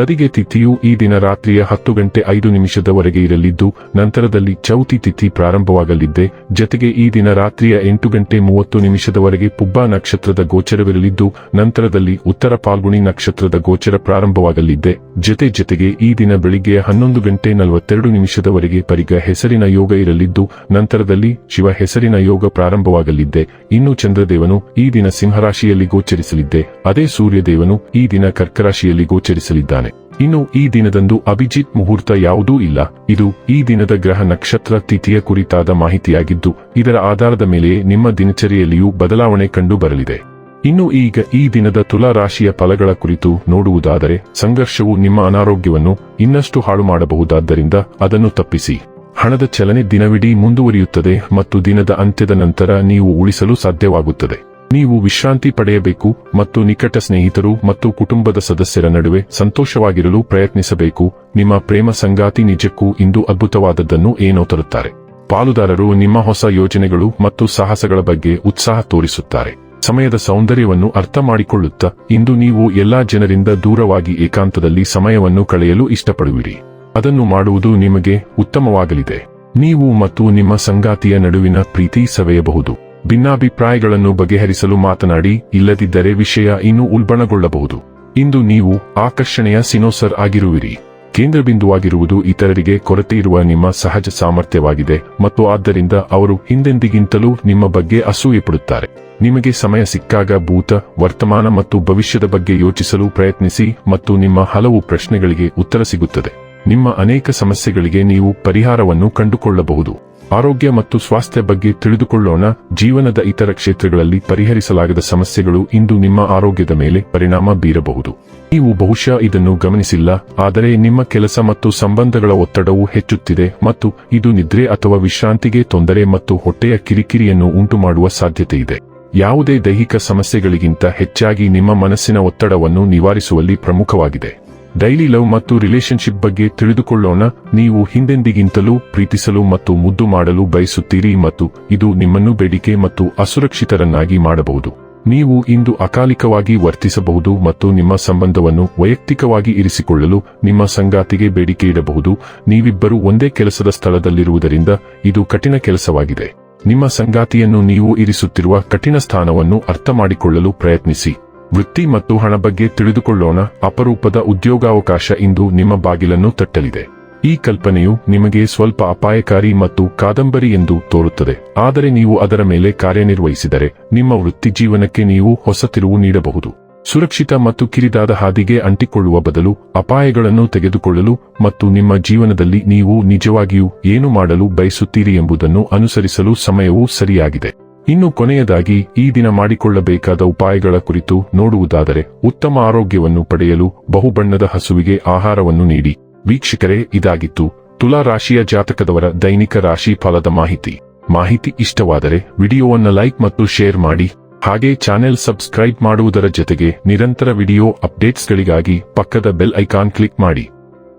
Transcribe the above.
ತದಿಗೆ ತಿಥಿಯು ಈ ದಿನ ರಾತ್ರಿಯ ಹತ್ತು ಗಂಟೆ ಐದು ನಿಮಿಷದವರೆಗೆ ಇರಲಿದ್ದು, ನಂತರದಲ್ಲಿ ಚೌತಿ ತಿಥಿ ಪ್ರಾರಂಭವಾಗಲಿದ್ದೆ. ಜತೆಗೆ ಈ ದಿನ ರಾತ್ರಿಯ ಎಂಟು ಗಂಟೆ ಮೂವತ್ತು ನಿಮಿಷದವರೆಗೆ ಪುಬ್ಬಾ ನಕ್ಷತ್ರದ ಗೋಚರವಿರಲಿದ್ದು, ನಂತರದಲ್ಲಿ ಉತ್ತರ ಪಾಲ್ಗುಣಿ ನಕ್ಷತ್ರದ ಗೋಚರ ಪ್ರಾರಂಭವಾಗಲಿದ್ದೆ. ಜತೆ ಜತೆಗೆ ಈ ದಿನ ಬೆಳಿಗ್ಗೆ ಹನ್ನೊಂದು ಗಂಟೆ ನಲವತ್ತೆರಡು ನಿಮಿಷದವರೆಗೆ ಪರಿಗ ಹೆಸರಿನ ಯೋಗ ಇರಲಿದ್ದು, ನಂತರದಲ್ಲಿ ಶಿವ ಹೆಸರಿನ ಯೋಗ ಪ್ರಾರಂಭವಾಗಲಿದ್ದೆ. ಇನ್ನು ಚಂದ್ರದೇವನು ಈ ದಿನ ಸಿಂಹರಾಶಿಯಲ್ಲಿ ಗೋಚರಿಸಲಿದ್ದೆ. ಅದೇ ಸೂರ್ಯದೇವನು ಈ ದಿನ ಕರ್ಕರಾಶಿಯಲ್ಲಿ ಗೋಚರಿಸಲಿದ್ದಾನೆ. ಇನ್ನು ಈ ದಿನದಂದು ಅಭಿಜಿತ್ ಮುಹೂರ್ತ ಯಾವುದೂ ಇಲ್ಲ. ಇದು ಈ ದಿನದ ಗ್ರಹ ನಕ್ಷತ್ರ ತಿಥಿಯ ಕುರಿತಾದ ಮಾಹಿತಿಯಾಗಿದ್ದು, ಇದರ ಆಧಾರದ ಮೇಲೆ ನಿಮ್ಮ ದಿನಚರಿಯಲ್ಲಿಯೂ ಬದಲಾವಣೆ ಕಂಡು ಬರಲಿದೆ. ಇನ್ನು ಈಗ ಈ ದಿನದ ತುಲಾ ರಾಶಿಯ ಫಲಗಳ ಕುರಿತು ನೋಡುವುದಾದರೆ, ಸಂಘರ್ಷವು ನಿಮ್ಮ ಅನಾರೋಗ್ಯವನ್ನು ಇನ್ನಷ್ಟು ಹಾಳು ಮಾಡಬಹುದಾದ್ದರಿಂದ ಅದನ್ನು ತಪ್ಪಿಸಿ. ಹಣದ ಚಲನೆ ದಿನವಿಡೀ ಮುಂದುವರಿಯುತ್ತದೆ ಮತ್ತು ದಿನದ ಅಂತ್ಯದ ನಂತರ ನೀವು ಉಳಿಸಲು ಸಾಧ್ಯವಾಗುತ್ತದೆ. ನೀವು ವಿಶ್ರಾಂತಿ ಪಡೆಯಬೇಕು ಮತ್ತು ನಿಕಟ ಸ್ನೇಹಿತರು ಮತ್ತು ಕುಟುಂಬದ ಸದಸ್ಯರ ನಡುವೆ ಸಂತೋಷವಾಗಿರಲು ಪ್ರಯತ್ನಿಸಬೇಕು. ನಿಮ್ಮ ಪ್ರೇಮ ಸಂಗಾತಿ ನಿಜಕ್ಕೂ ಇಂದು ಅದ್ಭುತವಾದದ್ದನ್ನು ಏನೋ ತರುತ್ತಾರೆ. ಪಾಲುದಾರರು ನಿಮ್ಮ ಹೊಸ ಯೋಜನೆಗಳು ಮತ್ತು ಸಾಹಸಗಳ ಬಗ್ಗೆ ಉತ್ಸಾಹ ತೋರಿಸುತ್ತಾರೆ. ಸಮಯದ ಸೌಂದರ್ಯವನ್ನು ಅರ್ಥ ಮಾಡಿಕೊಳ್ಳುತ್ತಾ ಇಂದು ನೀವು ಎಲ್ಲಾ ಜನರಿಂದ ದೂರವಾಗಿ ಏಕಾಂತದಲ್ಲಿ ಸಮಯವನ್ನು ಕಳೆಯಲು ಇಷ್ಟಪಡುವಿರಿ. ಅದನ್ನು ಮಾಡುವುದು ನಿಮಗೆ ಉತ್ತಮವಾಗಲಿದೆ. ನೀವು ಮತ್ತು ನಿಮ್ಮ ಸಂಗಾತಿಯ ನಡುವಿನ ಪ್ರೀತಿ ಸವೆಯಬಹುದು. ಭಿನ್ನಾಭಿಪ್ರಾಯಗಳನ್ನು ಬಗೆಹರಿಸಲು ಮಾತನಾಡಿ, ಇಲ್ಲದಿದ್ದರೆ ವಿಷಯ ಇನ್ನೂ ಉಲ್ಬಣಗೊಳ್ಳಬಹುದು. ಇಂದು ನೀವು ಆಕರ್ಷಣೆಯ ಸಿನೋಸರ್ ಆಗಿರುವಿರಿ. ಕೇಂದ್ರಬಿಂದುವಾಗಿರುವುದು ಇತರರಿಗೆ ಕೊರತೆ ಇರುವ ನಿಮ್ಮ ಸಹಜ ಸಾಮರ್ಥ್ಯವಾಗಿದೆ ಮತ್ತು ಆದ್ದರಿಂದ ಅವರು ಹಿಂದೆಂದಿಗಿಂತಲೂ ನಿಮ್ಮ ಬಗ್ಗೆ ಅಸೂಯೆ ಪಡುತ್ತಾರೆ ನಿಮಗೆ ಸಮಯ ಸಿಕ್ಕಾಗ ಭೂತ, ವರ್ತಮಾನ ಮತ್ತು ಭವಿಷ್ಯದ ಬಗ್ಗೆ ಯೋಚಿಸಲು ಪ್ರಯತ್ನಿಸಿ ಮತ್ತು ನಿಮ್ಮ ಹಲವು ಪ್ರಶ್ನೆಗಳಿಗೆ ಉತ್ತರ ಸಿಗುತ್ತದೆ. ನಿಮ್ಮ ಅನೇಕ ಸಮಸ್ಯೆಗಳಿಗೆ ನೀವು ಪರಿಹಾರವನ್ನು ಕಂಡುಕೊಳ್ಳಬಹುದು. ಆರೋಗ್ಯ ಮತ್ತು ಸ್ವಾಸ್ಥ್ಯ ಬಗ್ಗೆ ತಿಳಿದುಕೊಳ್ಳೋಣ. ಜೀವನದ ಇತರ ಕ್ಷೇತ್ರಗಳಲ್ಲಿ ಪರಿಹರಿಸಲಾಗದ ಸಮಸ್ಯೆಗಳು ಇಂದು ನಿಮ್ಮ ಆರೋಗ್ಯದ ಮೇಲೆ ಪರಿಣಾಮ ಬೀರಬಹುದು. ನೀವು ಬಹುಶಃ ಇದನ್ನು ಗಮನಿಸಿಲ್ಲ, ಆದರೆ ನಿಮ್ಮ ಕೆಲಸ ಮತ್ತು ಸಂಬಂಧಗಳ ಒತ್ತಡವು ಹೆಚ್ಚುತ್ತಿದೆ ಮತ್ತು ಇದು ನಿದ್ರೆ ಅಥವಾ ವಿಶ್ರಾಂತಿಗೆ ತೊಂದರೆ ಮತ್ತು ಹೊಟ್ಟೆಯ ಕಿರಿಕಿರಿಯನ್ನು ಉಂಟುಮಾಡುವ ಸಾಧ್ಯತೆಯಿದೆ ಯಾವುದೇ ದೈಹಿಕ ಸಮಸ್ಯೆಗಳಿಗಿಂತ ಹೆಚ್ಚಾಗಿ ನಿಮ್ಮ ಮನಸ್ಸಿನ ಒತ್ತಡವನ್ನು ನಿವಾರಿಸುವಲ್ಲಿ ಪ್ರಮುಖವಾಗಿದೆ. ಡೈಲಿ ಲವ್ ಮತ್ತು ರಿಲೇಶನ್ಶಿಪ್ ಬಗ್ಗೆ ತಿಳಿದುಕೊಳ್ಳೋಣ. ನೀವು ಹಿಂದೆಂದಿಗಿಂತಲೂ ಪ್ರೀತಿಸಲು ಮತ್ತು ಮುದ್ದು ಮಾಡಲು ಬಯಸುತ್ತೀರಿ ಮತ್ತು ಇದು ನಿಮ್ಮನ್ನು ಬೇಡಿಕೆ ಮತ್ತು ಅಸುರಕ್ಷಿತರನ್ನಾಗಿ ಮಾಡಬಹುದು. ನೀವು ಇಂದು ಅಕಾಲಿಕವಾಗಿ ವರ್ತಿಸಬಹುದು ಮತ್ತು ನಿಮ್ಮ ಸಂಬಂಧವನ್ನು ವೈಯಕ್ತಿಕವಾಗಿ ಇರಿಸಿಕೊಳ್ಳಲು ನಿಮ್ಮ ಸಂಗಾತಿಗೆ ಬೇಡಿಕೆ ಇಡಬಹುದು. ನೀವಿಬ್ಬರು ಒಂದೇ ಕೆಲಸದ ಸ್ಥಳದಲ್ಲಿರುವುದರಿಂದ ಇದು ಕಠಿಣ ಕೆಲಸವಾಗಿದೆ. ನಿಮ್ಮ ಸಂಗಾತಿಯನ್ನು ನೀವು ಇರಿಸುತ್ತಿರುವ ಕಠಿಣ ಸ್ಥಾನವನ್ನು ಅರ್ಥ ಮಾಡಿಕೊಳ್ಳಲು ಪ್ರಯತ್ನಿಸಿ. ವೃತ್ತಿ ಮತ್ತು ಹಣ ಬಗ್ಗೆ ತಿಳಿದುಕೊಳ್ಳೋಣ. ಅಪರೂಪದ ಉದ್ಯೋಗಾವಕಾಶ ಇಂದು ನಿಮ್ಮ ಬಾಗಿಲನ್ನು ತಟ್ಟಲಿದೆ. ಈ ಕಲ್ಪನೆಯು ನಿಮಗೆ ಸ್ವಲ್ಪ ಅಪಾಯಕಾರಿ ಮತ್ತು ಕಾದಂಬರಿ ಎಂದು ತೋರುತ್ತದೆ. ಆದರೆ ನೀವು ಅದರ ಮೇಲೆ ಕಾರ್ಯನಿರ್ವಹಿಸಿದರೆ ನಿಮ್ಮ ವೃತ್ತಿ ಜೀವನಕ್ಕೆ ನೀವು ಹೊಸ ತಿರುವು ನೀಡಬಹುದು. ಸುರಕ್ಷಿತ ಮತ್ತು ಕಿರಿದಾದ ಹಾದಿಗೆ ಅಂಟಿಕೊಳ್ಳುವ ಬದಲು ಅಪಾಯಗಳನ್ನು ತೆಗೆದುಕೊಳ್ಳಲು ಮತ್ತು ನಿಮ್ಮ ಜೀವನದಲ್ಲಿ ನೀವು ನಿಜವಾಗಿಯೂ ಏನು ಮಾಡಲು ಬಯಸುತ್ತೀರಿ ಎಂಬುದನ್ನು ಅನುಸರಿಸಲು ಸಮಯವೂ ಸರಿಯಾಗಿದೆ. ಇನ್ನು ಕೊನೆಯದಾಗಿ ಈ ದಿನ ಮಾಡಿಕೊಳ್ಳಬೇಕಾದ ಉಪಾಯಗಳ ಕುರಿತು ನೋಡುವುದಾದರೆ ಉತ್ತಮ ಆರೋಗ್ಯವನ್ನು ಪಡೆಯಲು ಬಹುಬಣ್ಣದ ಹಸುವಿಗೆ ಆಹಾರವನ್ನು ನೀಡಿ. ವೀಕ್ಷಕರೇ, ಇದಾಗಿತ್ತು ತುಲಾ ರಾಶಿಯ ಜಾತಕದವರ ದೈನಿಕ ರಾಶಿ ಫಲದ ಮಾಹಿತಿ. ಮಾಹಿತಿ ಇಷ್ಟವಾದರೆ ವಿಡಿಯೋವನ್ನು ಲೈಕ್ ಮತ್ತು ಶೇರ್ ಮಾಡಿ. ಹಾಗೆ ಚಾನೆಲ್ ಸಬ್ಸ್ಕ್ರೈಬ್ ಮಾಡುವುದರ ಜೊತೆಗೆ ನಿರಂತರ ವಿಡಿಯೋ ಅಪ್ಡೇಟ್ಸ್ಗಳಿಗಾಗಿ ಪಕ್ಕದ ಬೆಲ್ ಐಕಾನ್ ಕ್ಲಿಕ್ ಮಾಡಿ.